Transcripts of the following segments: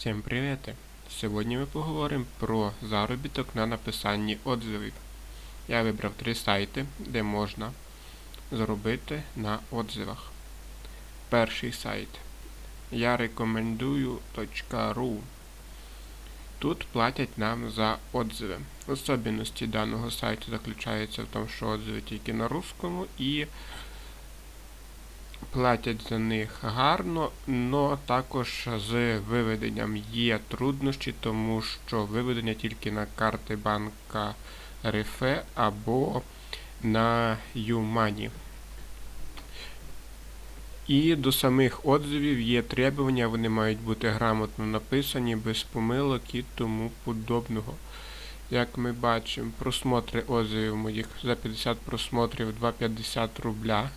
Всім привіт! Сьогодні ми поговоримо про заробіток на написанні отзивів. Я вибрав три сайти, де можна заробити на отзивах. Перший сайт я рекомендую.ру. Тут платять нам за отзиви. Особливості даного сайту заключаються в тому, що отзиви тільки на русскому і платять за них гарно, але також з виведенням є труднощі, тому що виведення тільки на карти банка РФ або на Юмані. І до самих отзивів є требування, вони мають бути грамотно написані, без помилок і тому подобного. Як ми бачимо, просмотри отзивів моїх за 50 просмотрів 2,50 рубля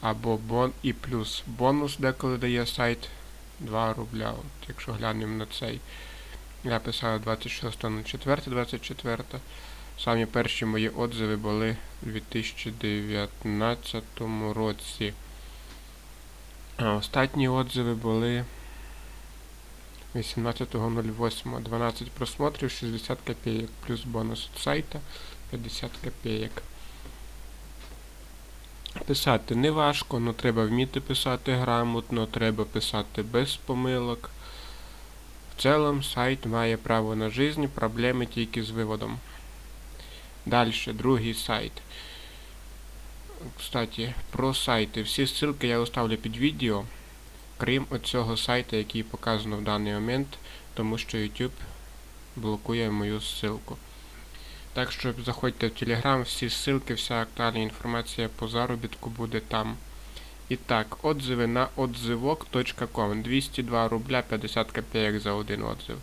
або бон і плюс бонус деколи дає сайт 2 рубля. От, якщо глянемо на цей. Я писав 26.04.24. Самі перші мої отзиви були у 2019 році. А останні отзиви були 18.08. 12 просмотрів, 60 копійок, плюс бонус сайта 50 копійок. Писати не важко, але треба вміти писати грамотно, треба писати без помилок. В цілому сайт має право на життя, проблеми тільки з виводом. Далі, другий сайт. Кстати, про сайти. Всі ссылки я оставлю під відео, крім оцього сайту, який показано в даний момент, тому що YouTube блокує мою ссылку. Так що заходьте в Telegram, всі ссылки, вся актуальна інформація по заробітку буде там. І так, отзиви на отзивок.com 202 рубля 50 копійок за один отзив.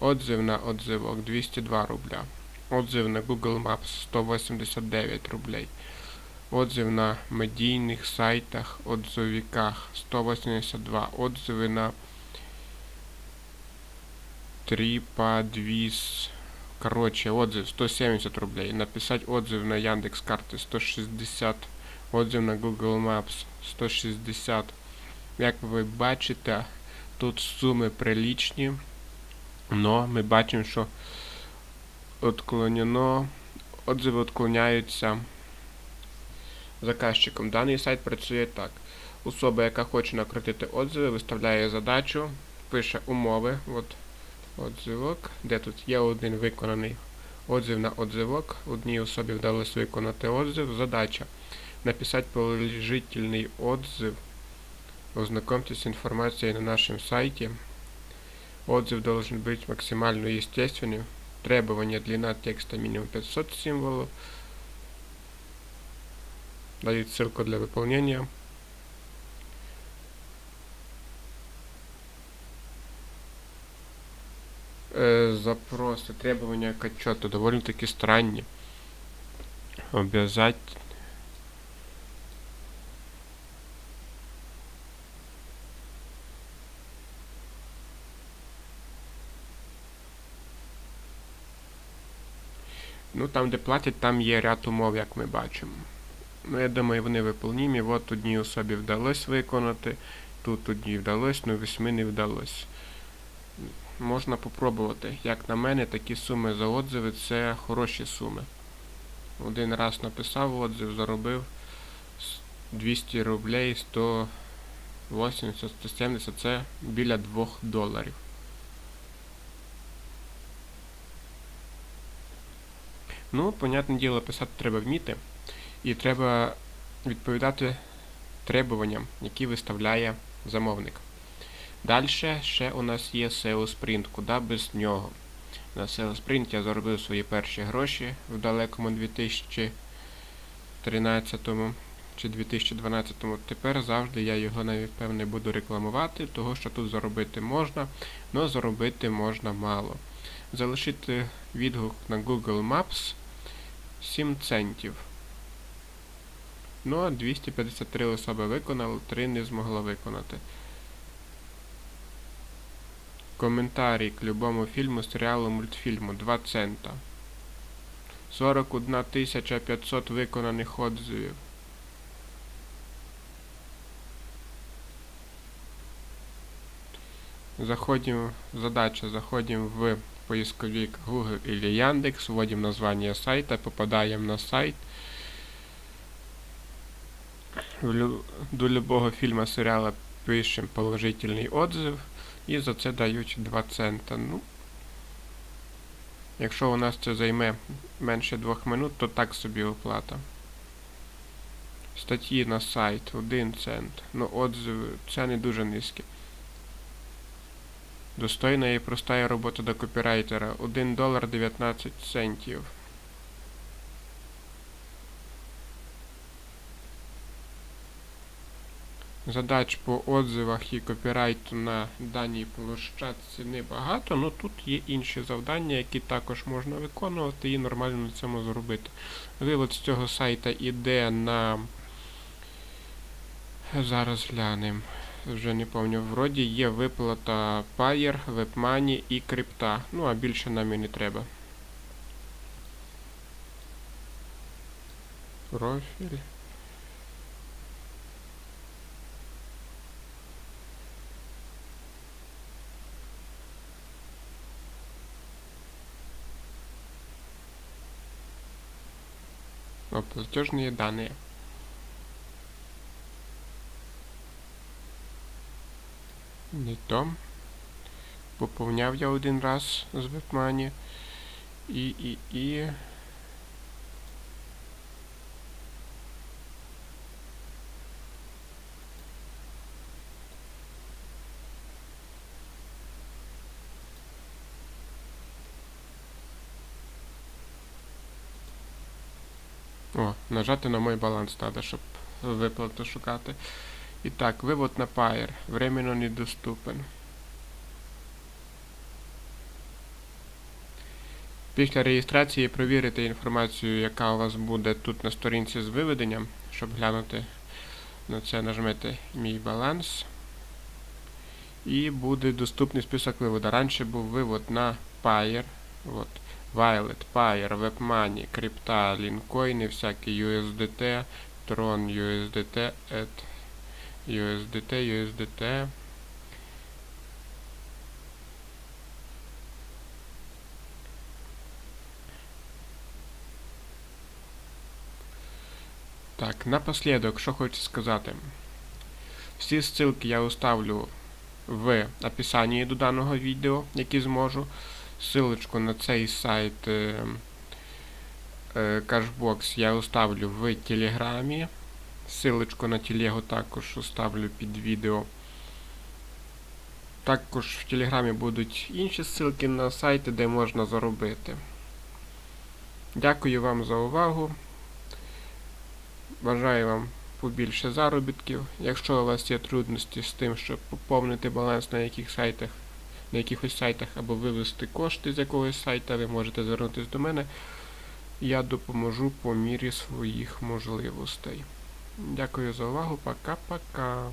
Отзив на отзивок 202 рубля. Отзив на Google Maps 189 рублей. Отзив на медійних сайтах, отзовіках 182. Отзиви на TripAdvisor. Короче, отзыв 170 рублей. Написать отзыв на Яндекс карти 160. Отзыв на Google Maps 160. Як ви бачите, тут суми прилічні. Но ми бачимо, що отклонено. Отзиви відклоняються заказчиком. Даний сайт працює так. Особа, яка хоче накрутити отзиви, виставляє задачу, пише умови. От Отзивок. Де тут є один виконаний отзив на отзивок. Одній особі вдалося виконати отзив. Задача. Написати положительний отзыв. Ознакомьтесь с информацией на нашем сайте. Отзыв должен быть максимально естественным. Требования длина текста минимум 500 символов. Дают ссылку для выполнения. Запросы, требования к отчету довольно-таки странні. Обязать Ну, там, де платять, там є ряд умов, як ми бачимо. Ну, я думаю, вони виповнімі. От одній особі вдалося виконати, тут одній вдалося, але восьми не вдалося можна попробувати. Як на мене, такі суми за отзиви це хороші суми. Один раз написав отзив, заробив 200 рублей 180-170 це біля 2 доларів. Ну, понятне діло, писати треба вміти. І треба відповідати требуванням, які виставляє замовник. Далі ще у нас є SEO Sprint, куди без нього. На SEO Sprint я заробив свої перші гроші в далекому 2013 чи 2012 Тепер завжди я його навіть певне буду рекламувати, того що тут заробити можна, але заробити можна мало. Залишити відгук на Google Maps 7 центів. Ну, а 253 особи виконали, 3 не змогла виконати. Коментарі к любому фільму, серіалу, мультфільму 2 цента. 41 500 виконаних отзивів. Заходим, задача, заходим в поисковик Google или Яндекс, вводим название сайта, попадаем на сайт. До любого фільму, серіала пишемо положительний отзыв і за це дають 2 цента. Ну, якщо у нас це займе менше 2 минут, то так собі оплата. Статті на сайт 1 цент. Ну, отзиви це не дуже низькі. Достойна і проста робота до копірайтера 1 долар 19 центів. Задач по отзивах і копірайту на даній площадці небагато, але тут є інші завдання, які також можна виконувати і нормально на цьому зробити. Вивод з цього сайта іде на. Зараз глянемо. Вже не пам'ятаю, вроді є виплата Payer, WebMoney і крипта. Ну, а більше нам і не треба. Профіль. Платежные данные. Не то. Поповняв я один раз з вебмані. І, і, і. О, нажати на мой баланс треба, щоб виплату шукати. І так, вивод на Payer. Временно недоступен. Після реєстрації провірити інформацію, яка у вас буде тут на сторінці з виведенням. Щоб глянути на це, нажмете Мій баланс. І буде доступний список виводу. Раніше був вивод на Payer. От. Violet, Payer, WebMoney, крипта, лінкоїни, всякі USDT, Tron, USDT, ETH, USDT, USDT. Так, напослідок, що хочу сказати. Всі ссылки я оставлю в описанні до даного відео, які зможу. Ссылочку на цей сайт е, е, Cashbox я оставлю в Телеграмі. Ссылочку на телегу також оставлю під відео. Також в Телеграмі будуть інші ссылки на сайти, де можна заробити. Дякую вам за увагу. Бажаю вам побільше заробітків. Якщо у вас є трудності з тим, щоб поповнити баланс на яких сайтах, на якихось сайтах або вивести кошти з якогось сайта, ви можете звернутися до мене. Я допоможу по мірі своїх можливостей. Дякую за увагу. Пока-пока.